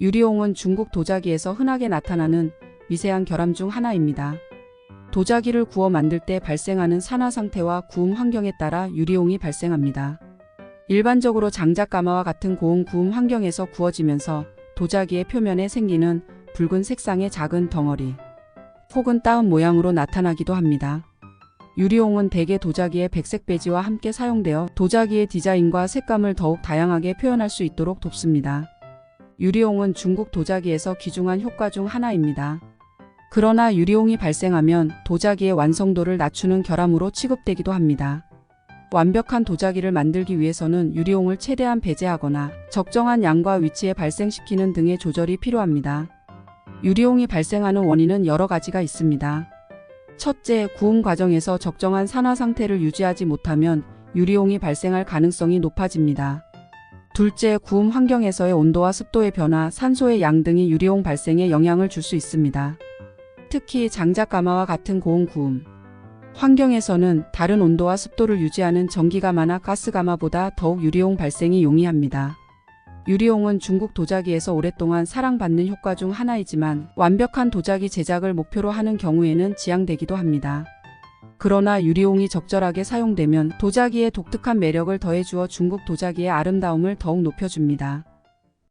유리홍은 중국 도자기에서 흔하게 나타나는 미세한 결함 중 하나입니다. 도자기를 구워 만들 때 발생하는 산화 상태와 구움 환경에 따라 유리홍이 발생합니다. 일반적으로 장작가마와 같은 고온 구움 환경에서 구워지면서 도자기의 표면에 생기는 붉은 색상의 작은 덩어리 혹은 따은 모양으로 나타나기도 합니다. 유리홍은 대개 도자기의 백색 배지와 함께 사용되어 도자기의 디자인과 색감을 더욱 다양하게 표현할 수 있도록 돕습니다. 유리홍은 중국 도자기에서 귀중한 효과 중 하나입니다. 그러나 유리홍이 발생하면 도자기의 완성도를 낮추는 결함으로 취급되기도 합니다. 완벽한 도자기를 만들기 위해서는 유리홍을 최대한 배제하거나 적정한 양과 위치에 발생시키는 등의 조절이 필요합니다. 유리홍이 발생하는 원인은 여러 가지가 있습니다. 첫째, 구움 과정에서 적정한 산화 상태를 유지하지 못하면 유리홍이 발생할 가능성이 높아집니다. 둘째, 구움 환경에서의 온도와 습도의 변화, 산소의 양 등이 유리홍 발생에 영향을 줄 수 있습니다. 특히 장작가마와 같은 고온 구움 환경에서는 다른 온도와 습도를 유지하는 전기가마나 가스가마보다 더욱 유리홍 발생이 용이합니다. 유리홍은 중국 도자기에서 오랫동안 사랑받는 효과 중 하나이지만 완벽한 도자기 제작을 목표로 하는 경우에는 지양되기도 합니다. 그러나 유리홍이 적절하게 사용되면 도자기의 독특한 매력을 더해주어 중국 도자기의 아름다움을 더욱 높여줍니다.